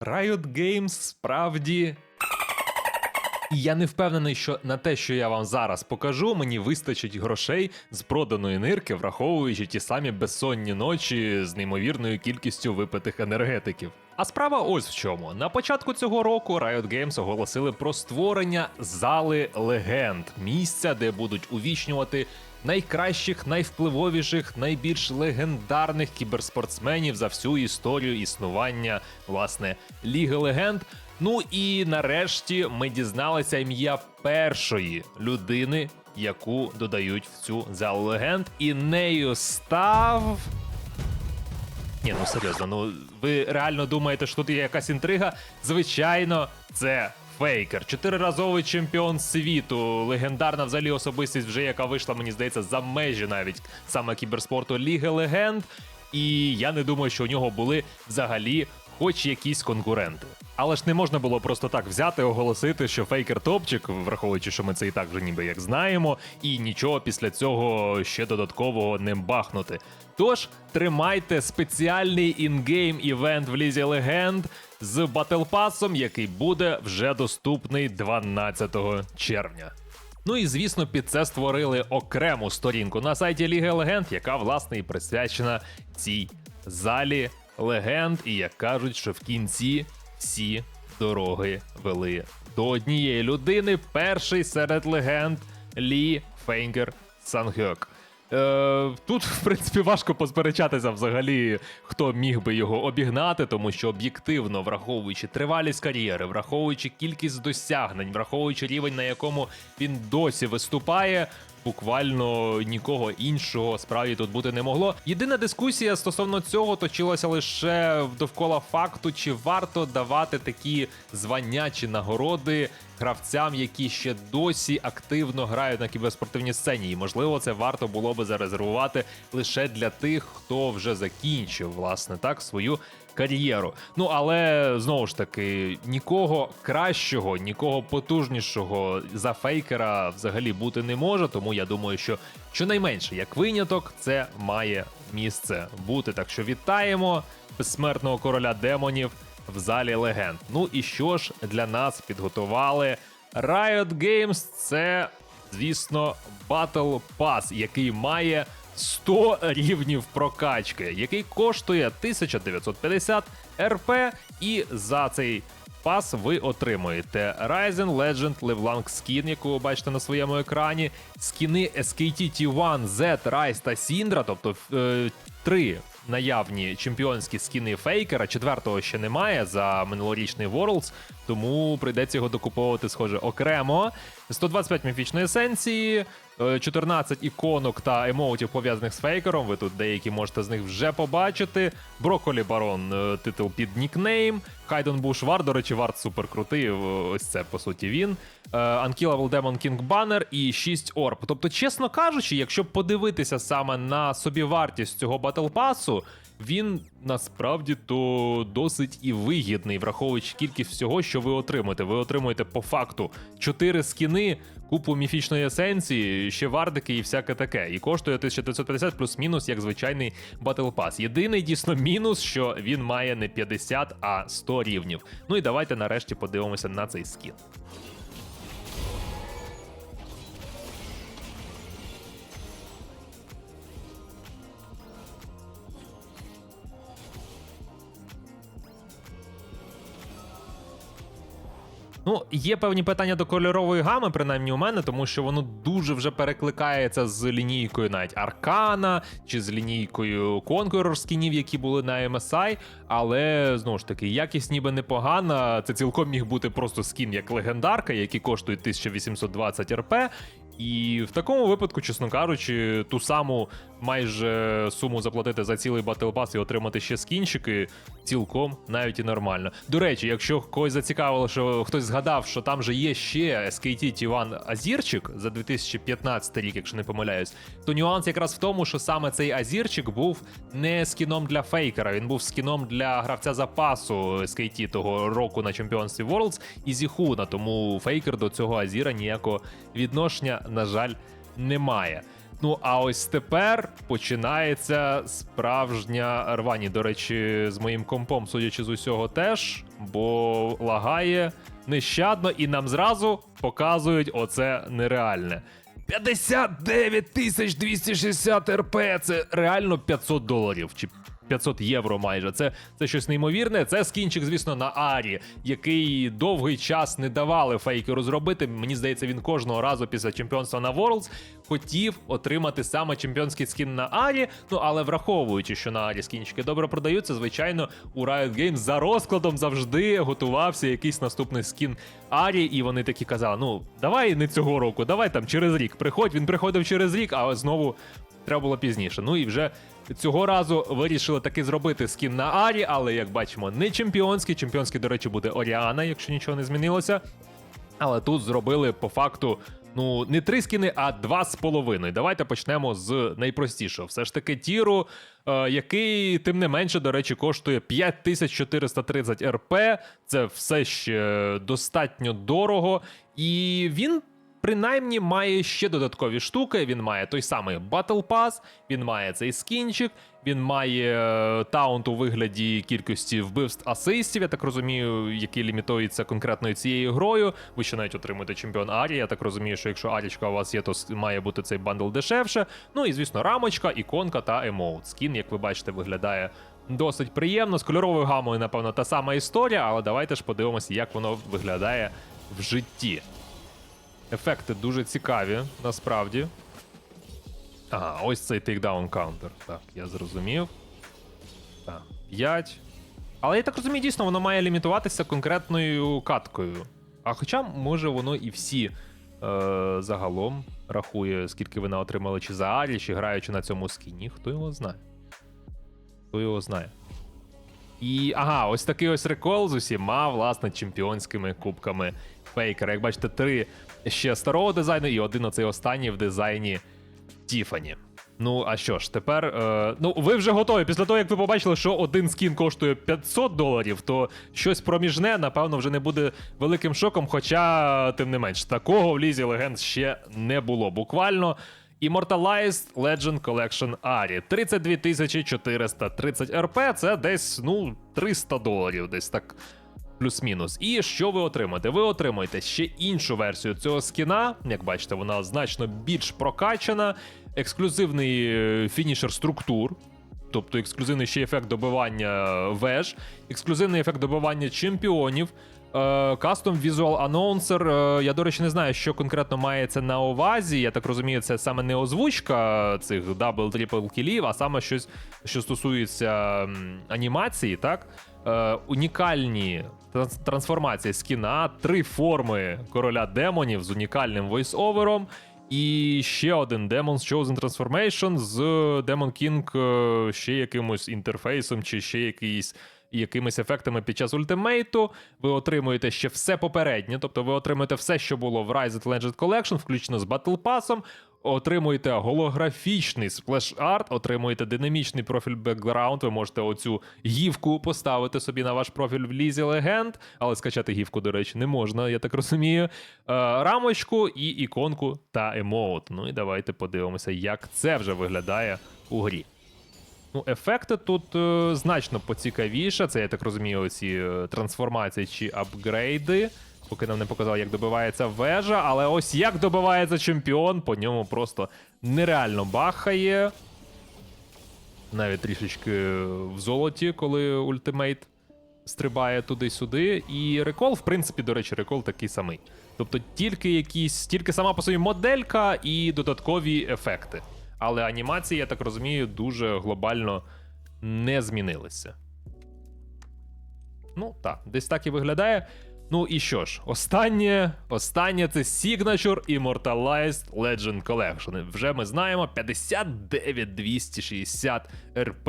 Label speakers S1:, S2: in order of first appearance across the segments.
S1: Riot Games справді. Я не впевнений, що на те, що я вам зараз покажу, мені вистачить грошей з проданої нирки, враховуючи ті самі безсонні ночі з неймовірною кількістю випитих енергетиків. А справа ось в чому. На початку цього року Riot Games оголосили про створення зали легенд, місця, де будуть увічнювати найкращих, найвпливовіших, найбільш легендарних кіберспортсменів за всю історію існування власне Ліги Легенд. Ну і нарешті ми дізналися ім'я першої людини, яку додають в цю залу легенд, і нею став. Ні, ну серйозно, ну ви реально думаєте, що тут є якась інтрига? Звичайно, це фейкер. Чотириразовий чемпіон світу, легендарна взагалі особистість, вже яка вийшла, мені здається, за межі навіть саме кіберспорту Ліги Легенд. І я не думаю, що у нього були взагалі хоч якісь конкуренти. Але ж не можна було просто так взяти, оголосити, що фейкер топчик, враховуючи, що ми це і так вже ніби як знаємо, і нічого після цього ще додаткового не бахнути. Тож тримайте спеціальний інгейм івент в Лізі Легенд з батлпасом, який буде вже доступний 12 червня. Ну і звісно, під це створили окрему сторінку на сайті Ліги Легенд, яка власне і присвячена цій залі легенд. І як кажуть, що в кінці всі дороги вели до однієї людини. Перший серед легенд Лі Фейнгер Сангьок. Е, тут, в принципі, важко посперечатися взагалі, хто міг би його обігнати, тому що об'єктивно, враховуючи тривалість кар'єри, враховуючи кількість досягнень, враховуючи рівень, на якому він досі виступає. Буквально нікого іншого справді тут бути не могло. Єдина дискусія стосовно цього точилася лише довкола факту, чи варто давати такі звання чи нагороди гравцям, які ще досі активно грають на кіберспортивній сцені. І можливо, це варто було би зарезервувати лише для тих, хто вже закінчив власне так свою кар'єру. Ну але знову ж таки, нікого кращого, нікого потужнішого за фейкера взагалі бути не може. Тому я думаю, що щонайменше як виняток, це має місце бути. Так що вітаємо безсмертного короля демонів в залі легенд. Ну і що ж для нас підготували Riot Games? Це, звісно, Battle Pass, який має 100 рівнів прокачки, який коштує 1950 РП, і за цей пас ви отримуєте Ryzen Legend LeBlanc Skin, яку ви бачите на своєму екрані, скіни SKT T1, Z, Rise та Syndra, тобто е, три наявні чемпіонські скіни фейкера. Четвертого ще немає за минулорічний Worlds, тому прийдеться його докуповувати, схоже, окремо. 125 міфічної есенції, е, 14 іконок та емоутів пов'язаних з фейкером. Ви тут деякі можете з них вже побачити. Броколі Барон, е, титул під нікнейм. Хайден Буш Вар, до речі, варт супер крутий. е, Ось це по суті він. Е, Unkillable Demon King Banner і 6 орб. Тобто, чесно кажучи, якщо подивитися саме на собівартість цього батл пасу, він насправді то досить і вигідний, враховуючи кількість всього, що ви отримуєте. Ви отримуєте по факту 4 скіни, купу міфічної есенції, ще вардики і всяке таке. І коштує 1950 плюс-мінус, як звичайний батл пас. Єдиний дійсно мінус, що він має не 50, а 100 рівнів. Ну і давайте нарешті подивимося на цей скін. Ну, є певні питання до кольорової гами, принаймні у мене, тому що воно дуже вже перекликається з лінійкою навіть Аркана чи з лінійкою Conqueror скінів, які були на MSI. Але знову ж таки, якість ніби непогана. Це цілком міг бути просто скін як легендарка, які коштують 1820 РП. І в такому випадку, чесно кажучи, ту саму майже суму заплатити за цілий Battle Pass і отримати ще скінчики, цілком навіть і нормально. До речі, якщо когось зацікавило, що хтось згадав, що там же є ще SKT T1 Азірчик за 2015 рік, якщо не помиляюсь, то нюанс якраз в тому, що саме цей Азірчик був не скіном для фейкера, він був скіном для гравця запасу SKT того року на чемпіонстві Worlds і Зіхуна, тому фейкер до цього Азіра ніякого відношення, на жаль, немає. Ну а ось тепер починається справжня рвані. До речі, з моїм компом, судячи з усього, теж, бо лагає нещадно, і нам зразу показують оце нереальне. 59 тисяч 260 РП, це реально 500 доларів. Чи 500 євро майже. Це, це щось неймовірне. Це скінчик, звісно, на Арі, який довгий час не давали фейки розробити. Мені здається, він кожного разу після чемпіонства на Worlds хотів отримати саме чемпіонський скін на Арі. Ну але враховуючи, що на Арі скінчики добре продаються, звичайно, у Riot Games за розкладом завжди готувався якийсь наступний скін Арі, і вони такі казали: ну давай не цього року, давай там через рік. Приходь. Він приходив через рік, а знову треба було пізніше. Ну і вже цього разу вирішили таки зробити скін на Арі, але як бачимо, не чемпіонський. Чемпіонський, до речі, буде Оріана, якщо нічого не змінилося. Але тут зробили по факту. Ну, не три скіни, а два з половиною. Давайте почнемо з найпростішого. Все ж таки, тіру, е, який, тим не менше, до речі, коштує 5430 РП. Це все ще достатньо дорого. І він принаймні має ще додаткові штуки. Він має той самий Battle Pass, він має цей скінчик, він має е, таунт у вигляді кількості вбивств асистів, я так розумію, які лімітуються конкретною цією грою. Ви ще навіть отримуєте чемпіон Арі. Я так розумію, що якщо Арічка у вас є, то має бути цей бандл дешевше. Ну і звісно, рамочка, іконка та емоут. Скін, як ви бачите, виглядає. Досить приємно, з кольоровою гамою, напевно, та сама історія, але давайте ж подивимося, як воно виглядає в житті. Ефекти дуже цікаві, насправді. Ага, ось цей тейкдаун каунтер. Так, я зрозумів. Так, 5. Але я так розумію, дійсно, воно має лімітуватися конкретною каткою. А хоча, може, воно і всі е, загалом рахує, скільки ви отримали чи за Арі, чи граючи на цьому скіні. Хто його знає? Хто його знає? І ага, ось такий ось рекол з усіма, власне, чемпіонськими кубками Фейкера. Як бачите, три ще старого дизайну і один оцей останній в дизайні Тіфані. Ну, а що ж, тепер. Е, ну, ви вже готові. Після того, як ви побачили, що один скін коштує 500 доларів, то щось проміжне, напевно, вже не буде великим шоком. Хоча, тим не менш, такого в лізі легенд ще не було. Буквально. Immortalized Legend Collection Ari. 32 430 РП, це десь, ну, 300 доларів, десь так плюс-мінус. І що ви отримаєте? Ви отримаєте ще іншу версію цього скіна. Як бачите, вона значно більш прокачана, ексклюзивний е, фінішер структур. Тобто ексклюзивний ще ефект добивання веж, ексклюзивний ефект добивання чемпіонів, кастом Visual Announcer. Е, Я, до речі, не знаю, що конкретно мається на увазі. Я так розумію, це саме не озвучка цих дабл трипл кілів, а саме щось, що стосується анімації, так? Е, унікальні транс- трансформації скіна, три форми короля демонів з унікальним войс-овером. І ще один Demon's Chosen Transformation з Demon King е, ще якимось інтерфейсом, чи ще якийсь, якимись ефектами під час ультимейту. Ви отримуєте ще все попереднє, тобто ви отримуєте все, що було в Rise of Legend Collection, включно з Battle Pass. Отримуєте голографічний сплеш-арт, отримуєте динамічний профіль бекграунд. Ви можете оцю гівку поставити собі на ваш профіль в лізі легенд, але скачати гівку, до речі, не можна, я так розумію. Е, рамочку і іконку та емоут. Ну і давайте подивимося, як це вже виглядає у грі. Ну, ефекти тут е, значно поцікавіше. Це, я так розумію, ці е, трансформації чи апгрейди. Поки нам не показали, як добивається вежа, але ось як добивається чемпіон, по ньому просто нереально бахає. Навіть трішечки в золоті, коли ультимейт стрибає туди-сюди. І рекол, в принципі, до речі, рекол такий самий. Тобто тільки якісь, тільки сама по собі моделька і додаткові ефекти. Але анімації, я так розумію, дуже глобально не змінилися. Ну, так, десь так і виглядає. Ну і що ж, останнє, останнє це Signature Immortalized Legend Collection. Вже ми знаємо 59 260 РП,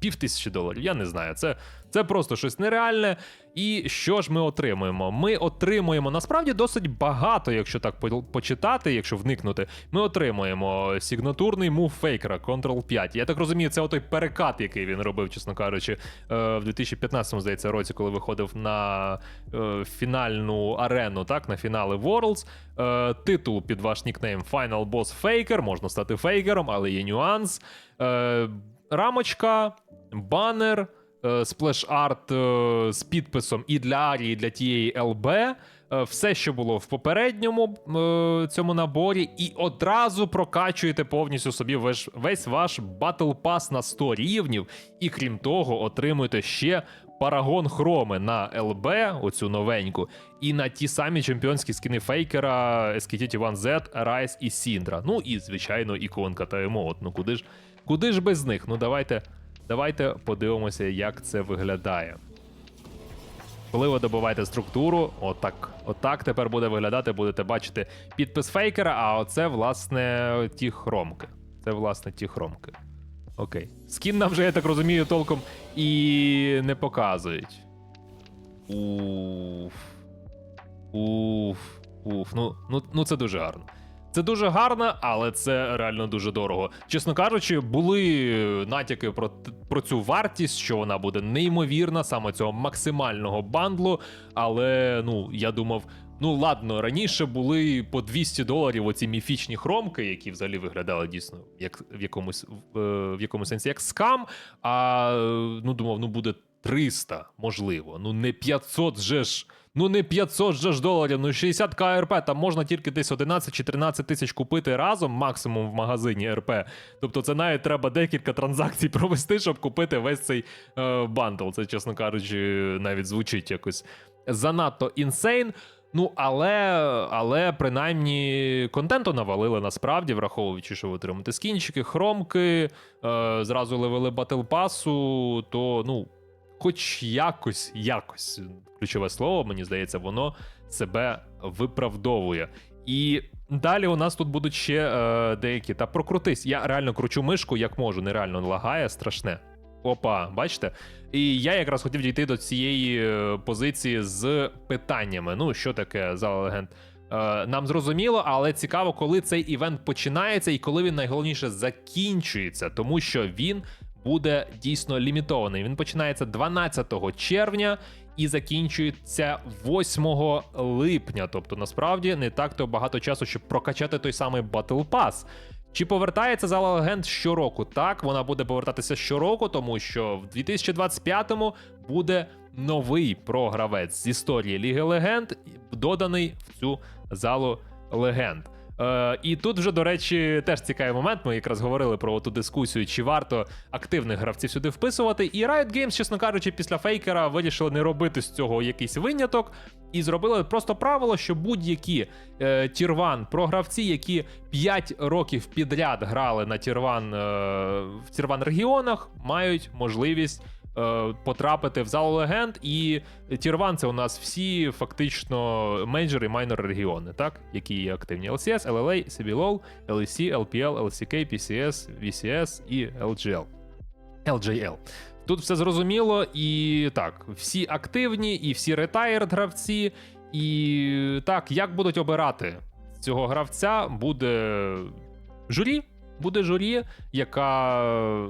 S1: пів тисячі доларів. Я не знаю, це, Це просто щось нереальне. І що ж ми отримуємо? Ми отримуємо насправді досить багато, якщо так почитати, якщо вникнути. Ми отримуємо сигнатурний мув фейкера Ctrl 5. Я так розумію, це отой перекат, який він робив, чесно кажучи, е, в 2015 здається році, коли виходив на е, фінальну арену, так, на фінали Worlds. Е, Титул під ваш нікнейм Final Boss Faker, можна стати фейкером, але є нюанс. Рамочка, банер, сплеш-арт е, з підписом і для Арії, і для тієї ЛБ. е, Все, що було в попередньому е, цьому наборі, і одразу прокачуєте повністю собі весь, весь ваш Battle Pass на 100 рівнів, і крім того, отримуєте ще парагон хроми на ЛБ, оцю новеньку, і на ті самі чемпіонські скини фейкера SKT 1Z, Rise і Сіндра. Ну і, звичайно, іконка та емоут. Ну куди ж, куди ж без них? Ну давайте, давайте подивимося, як це виглядає. Коли ви добуваєте структуру, отак, отак тепер буде виглядати, будете бачити підпис фейкера, а оце, власне, ті хромки. Це, власне, ті хромки. Окей. Скін нам вже, я так розумію, толком і не показують. Уф. Уф. Уф. Ну, ну, ну це дуже гарно. Це дуже гарно, але це реально дуже дорого. Чесно кажучи, були натяки про, про цю вартість, що вона буде неймовірна, саме цього максимального бандлу. Але ну я думав, ну ладно, раніше були по 200 доларів оці міфічні хромки, які взагалі виглядали дійсно як в якомусь в, е, в якомусь сенсі як скам. А ну думав, ну буде 300, можливо. Ну не 500 же ж. Ну не 500 же ж доларів, ну 60 КРП, там можна тільки десь 11 чи 13 тисяч купити разом, максимум в магазині РП. Тобто це навіть треба декілька транзакцій провести, щоб купити весь цей е, бандл. Це, чесно кажучи, навіть звучить якось занадто інсейн. Ну, але, але принаймні контенту навалили насправді, враховуючи, що ви отримаєте скінчики, хромки, е, зразу левели батл пасу, то ну, хоч якось, якось, ключове слово, мені здається, воно себе виправдовує. І далі у нас тут будуть ще е, деякі. Та прокрутись. Я реально кручу мишку, як можу, нереально лагає, страшне. Опа, бачите? І я якраз хотів дійти до цієї е, позиції з питаннями. Ну, що таке зал легенд? Е, нам зрозуміло, але цікаво, коли цей івент починається і коли він найголовніше закінчується, тому що він буде дійсно лімітований. Він починається 12 червня і закінчується 8 липня. Тобто, насправді не так то багато часу, щоб прокачати той самий Battle Pass. Чи повертається зала легенд щороку? Так, вона буде повертатися щороку, тому що в 2025-му буде новий програвець з історії Ліги Легенд, доданий в цю залу легенд. Е, і тут вже, до речі, теж цікавий момент. Ми якраз говорили про ту дискусію, чи варто активних гравців сюди вписувати. І Riot Games, чесно кажучи, після фейкера вирішили не робити з цього якийсь виняток. І зробили просто правило, що будь-які е, тірван програвці, які 5 років підряд грали на тірван е, в тірван регіонах, мають можливість потрапити в залу легенд. І тірван це у нас всі фактично мейджори і майнор регіони, так? Які є активні LCS, LLA, CBLOL, LEC, LPL, LCK, PCS, VCS і LGL. LJL. Тут все зрозуміло, і так, всі активні, і всі ретайрд гравці. І так, як будуть обирати цього гравця, буде журі. Буде журі, яка,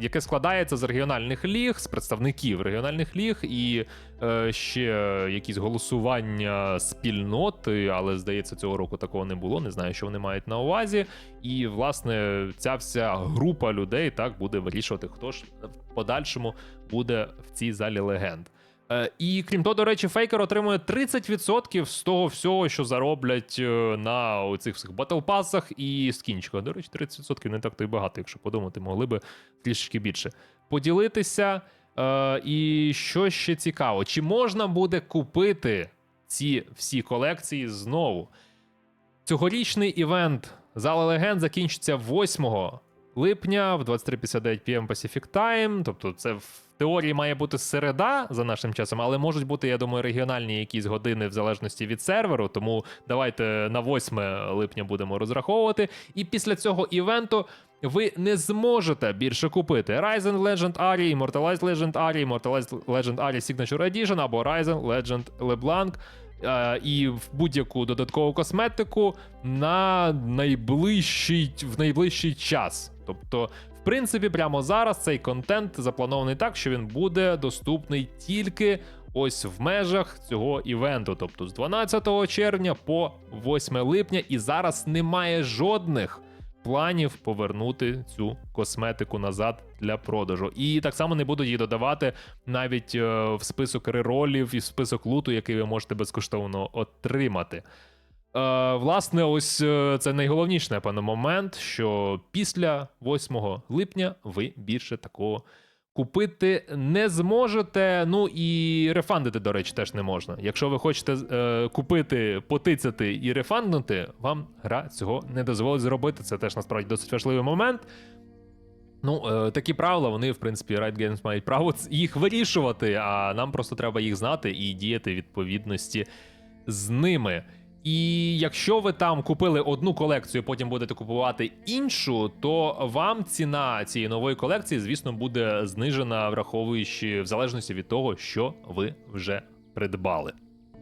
S1: яке складається з регіональних ліг, з представників регіональних ліг, і е, ще якісь голосування спільноти, але здається, цього року такого не було. Не знаю, що вони мають на увазі. І власне ця вся група людей так буде вирішувати, хто ж в подальшому буде в цій залі легенд. Е, І крім того, до речі, фейкер отримує 30% з того всього, що зароблять е, на оцих всіх батлпасах і скінчиках. До речі, 30% не так то й багато, якщо подумати, могли би трішечки більше поділитися. Е, І що ще цікаво, чи можна буде купити ці всі колекції знову? Цьогорічний івент Зала Легенд закінчиться 8 липня в 23.59 PM Pacific Time. Тобто, це в теорії має бути середа за нашим часом, але можуть бути, я думаю, регіональні якісь години в залежності від серверу. Тому давайте на 8 липня будемо розраховувати. І після цього івенту ви не зможете більше купити Ryzen Legend Ari, Immortalized Legend Ari, Immortalized Legend Ari Signature Edition або Ryzen Legend LeBlanc е, і в будь-яку додаткову косметику на найближчий, в найближчий час. Тобто, в принципі, прямо зараз цей контент запланований так, що він буде доступний тільки ось в межах цього івенту, тобто з 12 червня по 8 липня, і зараз немає жодних планів повернути цю косметику назад для продажу. І так само не буду її додавати навіть е, в список реролів і в список луту, який ви можете безкоштовно отримати. Е, власне, ось е, це найголовніший, напевно, момент, що після 8 липня ви більше такого купити не зможете. Ну і рефандити, до речі, теж не можна. Якщо ви хочете е, купити, потицяти і рефанднути, вам гра цього не дозволить зробити. Це теж насправді досить важливий момент. Ну, е, такі правила, вони, в принципі, Riot Games мають право їх вирішувати, а нам просто треба їх знати і діяти в відповідності з ними. І якщо ви там купили одну колекцію, потім будете купувати іншу, то вам ціна цієї нової колекції, звісно, буде знижена, враховуючи в залежності від того, що ви вже придбали.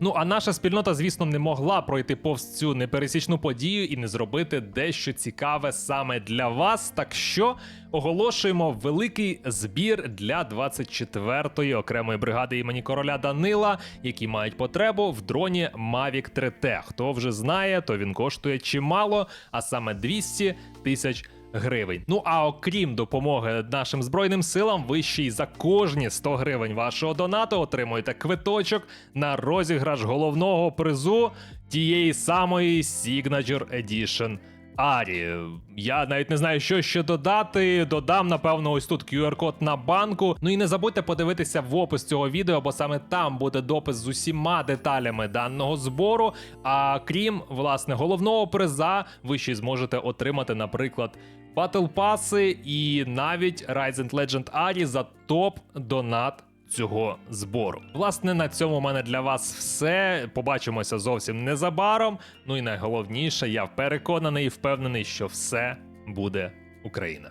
S1: Ну а наша спільнота, звісно, не могла пройти повз цю непересічну подію і не зробити дещо цікаве саме для вас. Так що оголошуємо великий збір для 24-ї окремої бригади імені короля Данила, які мають потребу в дроні Mavic 3T. Хто вже знає, то він коштує чимало, а саме 200 тисяч гривень. Ну а окрім допомоги нашим збройним силам, ви ще й за кожні 100 гривень вашого донату отримуєте квиточок на розіграш головного призу тієї самої Signature Edition. Арі, я навіть не знаю, що ще додати. Додам, напевно, ось тут QR-код на банку. Ну і не забудьте подивитися в опис цього відео, бо саме там буде допис з усіма деталями даного збору. А крім власне головного приза, ви ще зможете отримати, наприклад, Battle паси і навіть Ryzen Legend Ari за топ донат цього збору. Власне, на цьому у мене для вас все. Побачимося зовсім незабаром. Ну і найголовніше, я переконаний і впевнений, що все буде Україна.